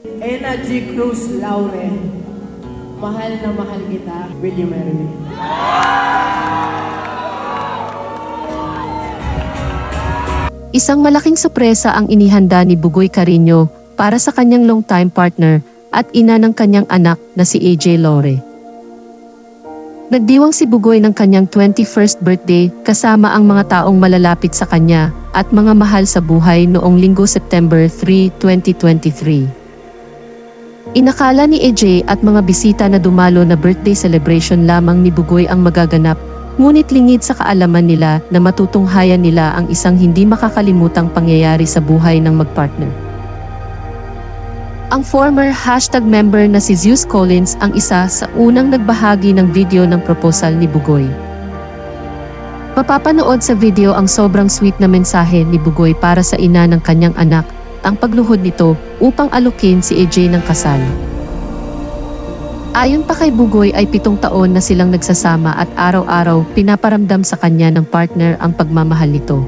Energy Cruz Laure. Mahal na mahal kita. Will you marry me? Isang malaking sorpresa ang inihanda ni Bugoy Carino para sa kanyang long-time partner at ina ng kanyang anak na si AJ Lore. Nagdiwang si Bugoy ng kanyang 21st birthday kasama ang mga taong malalapit sa kanya at mga mahal sa buhay noong linggo September 3, 2023. Inakala ni AJ at mga bisita na dumalo na birthday celebration lamang ni Bugoy ang magaganap Ngunit lingid sa kaalaman nila na matutunghayan nila ang isang hindi makakalimutang pangyayari sa buhay ng magpartner. Ang former hashtag member na si Zeus Collins ang isa sa unang nagbahagi ng video ng proposal ni Bugoy. Mapapanood sa video ang sobrang sweet na mensahe ni Bugoy para sa ina ng kanyang anak, ang pagluhod nito upang alukin si AJ ng kasal. Ayon pa kay Bugoy ay pitong taon na silang nagsasama at araw-araw pinaparamdam sa kanya ng partner ang pagmamahal nito.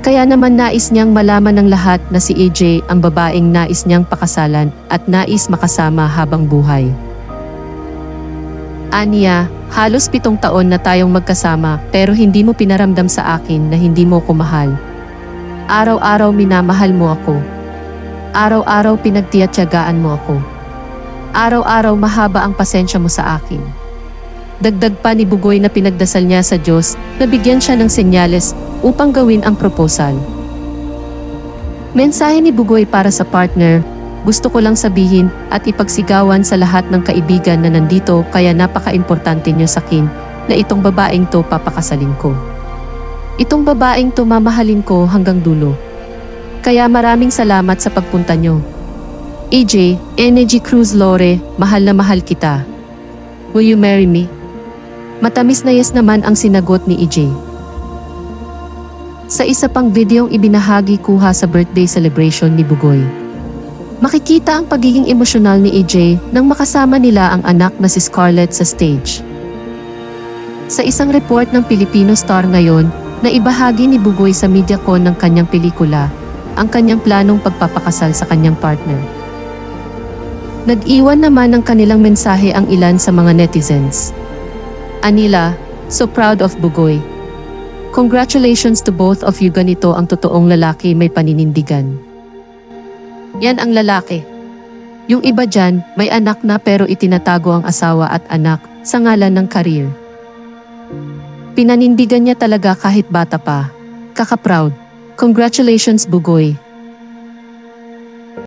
Kaya naman nais niyang malaman ng lahat na si AJ ang babaeng nais niyang pakasalan at nais makasama habang buhay. Aniya, halos pitong taon na tayong magkasama pero hindi mo pinaramdam sa akin na hindi mo ko mahal. Araw-araw minamahal mo ako. Araw-araw pinagtiyatsagaan mo ako. Araw-araw mahaba ang pasensya mo sa akin. Dagdag pa ni Bugoy na pinagdasal niya sa Diyos na bigyan siya ng senyales upang gawin ang proposal. Mensahe ni Bugoy para sa partner, gusto ko lang sabihin at ipagsigawan sa lahat ng kaibigan na nandito kaya napaka-importante niyo sa akin na itong babaeng to papakasalin ko. Itong babaeng to mamahalin ko hanggang dulo. Kaya maraming salamat sa pagpunta niyo. AJ, Energy Cruz Lore, mahal na mahal kita. Will you marry me? Matamis na yes naman ang sinagot ni EJ. Sa isa pang videong ibinahagi kuha sa birthday celebration ni Bugoy. Makikita ang pagiging emosyonal ni EJ nang makasama nila ang anak na si Scarlett sa stage. Sa isang report ng Filipino Star ngayon, na ibahagi ni Bugoy sa MediaCon ng kanyang pelikula, ang kanyang planong pagpapakasal sa kanyang partner. Nag-iwan naman ng kanilang mensahe ang ilan sa mga netizens. Anila, so proud of Bugoy. Congratulations to both of you ganito ang totoong lalaki may paninindigan. Yan ang lalaki. Yung iba dyan, may anak na pero itinatago ang asawa at anak sa ngalan ng karir. Pinanindigan niya talaga kahit bata pa. Kaka-proud. Congratulations Bugoy.